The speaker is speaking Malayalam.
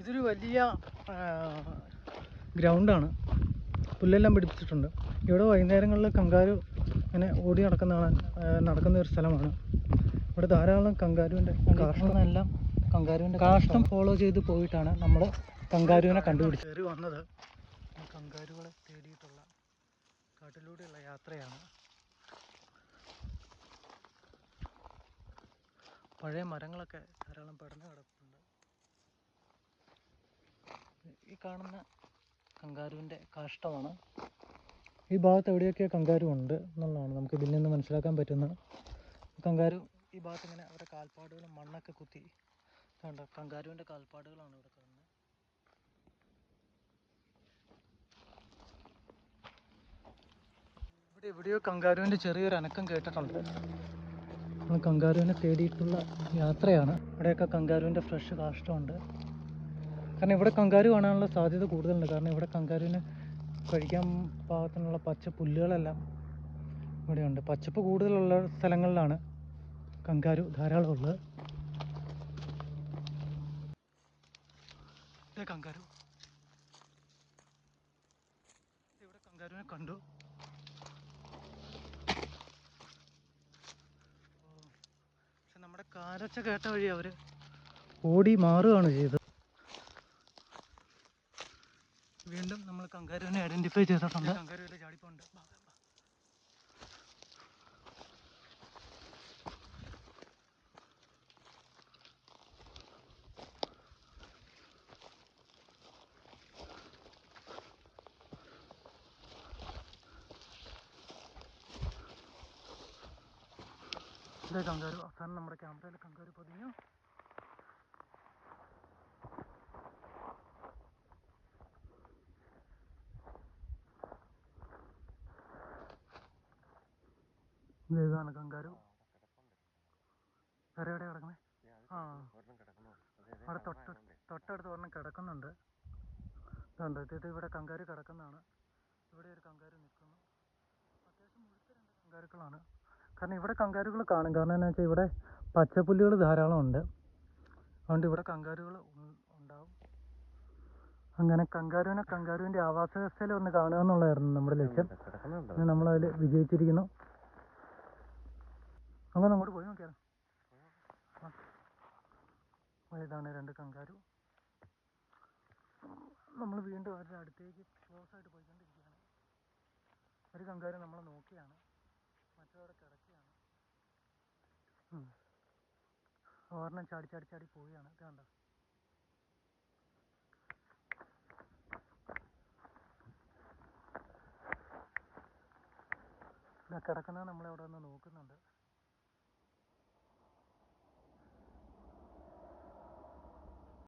ഇതൊരു വലിയ ഗ്രൗണ്ടാണ്. പുല്ലെല്ലാം പിടിപ്പിച്ചിട്ടുണ്ട്. ഇവിടെ വൈകുന്നേരങ്ങളിൽ കങ്കാരു ഇങ്ങനെ ഓടി നടക്കുന്ന നടക്കുന്ന ഒരു സ്ഥലമാണ്. ഇവിടെ ധാരാളം കങ്കാരുവിന്റെ കാഷ്ടമെല്ലാം കങ്കാരുവിന്റെ കാഷ്ടം ഫോളോ ചെയ്ത് പോയിട്ടാണ് നമ്മൾ കങ്കാരുവിനെ കണ്ടുപിടിച്ചത്. കയറി വന്നത് കങ്കാരുകളെ തേടിയിട്ടുള്ള കാട്ടിലൂടെയുള്ള യാത്രയാണ്. പഴയ മരങ്ങളൊക്കെ ധാരാളം പടർന്നു കിടപ്പുണ്ട്. ഈ കാണുന്ന കങ്കാരുവിന്റെ കാഷ്ടമാണ്. ഈ ഭാഗത്ത് എവിടെയൊക്കെ കങ്കാരു ഉണ്ട് എന്നുള്ളതാണ് നമുക്ക് ഇതിൽ നിന്ന് മനസ്സിലാക്കാൻ പറ്റുന്നത് കങ്കാരു ഈ ഭാഗത്ത് ഇങ്ങനെ അവരുടെ കാൽപ്പാടുകളും മണ്ണൊക്കെ കുത്തി. കണ്ടോ? കങ്കാരുവിന്റെ കാൽപ്പാടുകളാണ് ഇവിടെ കാണുന്നത്. ഇവിടെ എവിടെയോ കങ്കാരുവിന്റെ ചെറിയൊരു അനക്കം കേട്ടിട്ടുണ്ട്. കങ്കാരുവിനെ തേടിയിട്ടുള്ള യാത്രയാണ്. ഇവിടെയൊക്കെ കങ്കാരുവിന്റെ ഫ്രഷ് കാഷ്ടമുണ്ട്. കാരണം ഇവിടെ കങ്കാരു കാണാനുള്ള സാധ്യത കൂടുതലുണ്ട്. കാരണം ഇവിടെ കങ്കാരുവിന് കഴിക്കാൻ പാകത്തിനുള്ള പച്ച പുല്ലുകളെല്ലാം ഇവിടെയുണ്ട്. പച്ചപ്പ് കൂടുതലുള്ള സ്ഥലങ്ങളിലാണ് കങ്കാരു ധാരാളം ഉള്ളത്. കങ്കാരു. ഇവിടെ കങ്കാരുവിനെ കണ്ടു. പക്ഷെ നമ്മുടെ കാരച്ച കേട്ട വഴി അവർ ഓടി മാറുകയാണ് ചെയ്തത്. വീണ്ടും നമ്മൾ കങ്കാരുവിനെ ഐഡന്റിഫൈ ചെയ്തിട്ടുണ്ട്. കങ്കാരുവിന്റെ ചാടിപ്പോണ്ട്. കങ്കാരു. അവസാനം നമ്മുടെ ക്യാമറയിൽ കങ്കാരു പതിഞ്ഞു. ഇതാണ് കങ്കാരു വേറെ എവിടെ കിടക്കണേ? ആ. അവിടെ തൊട്ട് തൊട്ടടുത്ത് ഒരെണ്ണം കിടക്കുന്നുണ്ട്. ഇതുണ്ട്. ഇത് ഇവിടെ കങ്കാരു കിടക്കുന്നതാണ്. ഇവിടെ ഒരു കങ്കാരു നിൽക്കുന്നു. അത്യാവശ്യം മുഴുത്ത രണ്ട് കങ്കാരുക്കളാണ് കാരണം ഇവിടെ കങ്കാരുകൾ കാണും. കാരണം എന്താ വെച്ചാൽ ഇവിടെ പച്ചപ്പുല്ലുകൾ ധാരാളം ഉണ്ട്. അതുകൊണ്ട് ഇവിടെ കങ്കാരുകൾ ഉണ്ടാവും. അങ്ങനെ കങ്കാരുവിനെ കങ്കാരുവിന്റെ ആവാസ വ്യവസ്ഥയിൽ ഒന്ന് കാണുക എന്നുള്ളതായിരുന്നു നമ്മുടെ ലക്ഷ്യം. നമ്മളതിൽ വിജയിച്ചിരിക്കുന്നു. അങ്ങനെ അങ്ങോട്ട് പോയി നോക്കിയാലോ. ഇതാണ് രണ്ട് കങ്കാരു. നമ്മൾ വീണ്ടും അവരുടെ അടുത്തേക്ക് ക്ലോസ് ആയിട്ട് പോയിക്കൊണ്ടിരിക്കുകയാണ്. ഒരു കങ്കാരു നമ്മളെ നോക്കിയാണ്. മറ്റൊരാടെ കിടക്കുകയാണ്. ഒരെണ്ണം ചാടി ചാടി ചാടി പോവുകയാണ്. കണ്ട? കിടക്കുന്നത് നമ്മളെ അവിടെ നിന്ന് നോക്കുന്നുണ്ട്.